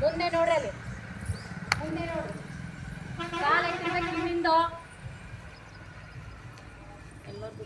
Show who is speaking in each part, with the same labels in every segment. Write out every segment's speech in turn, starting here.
Speaker 1: ಮುಂದೆ ನೋಡ್ರಲ್ಲಿ. ಮುಂದೆ ನೋಡ್ರಿ ಕಾಲ ಇಟ್ಟಿರ್ಬೇಕು ನಿಮ್ಮಿಂದ. ಎಲ್ಲರಿಗೂ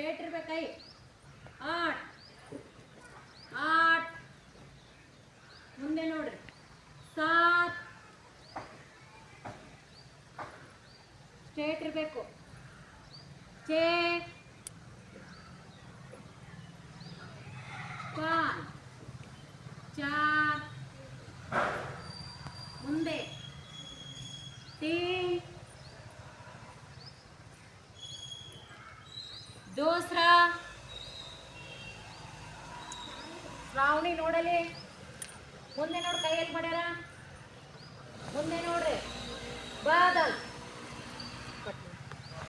Speaker 1: ಸ್ಟ್ರೇಟ್ ಇರ್ಬೇಕು ಆಟ್ ಆಟ್ ಮುಂದೆ ನೋಡ್ರಿ. ಸಾತ್. ಸ್ಟ್ರೇಟ್ ಇರಬೇಕು ಚೇ. ಪಾನ್ ಚಾರ್ ಮುಂದೆ. तीन ದೋಸ್ರಾ. ಶ್ರಾವಣಿ ನೋಡಲಿ. ಮುಂದೆ ನೋಡಿ ಕೈಯಲ್ಲಿ ಮಾಡ್ಯಾರ. ಮುಂದೆ ನೋಡ್ರಿ.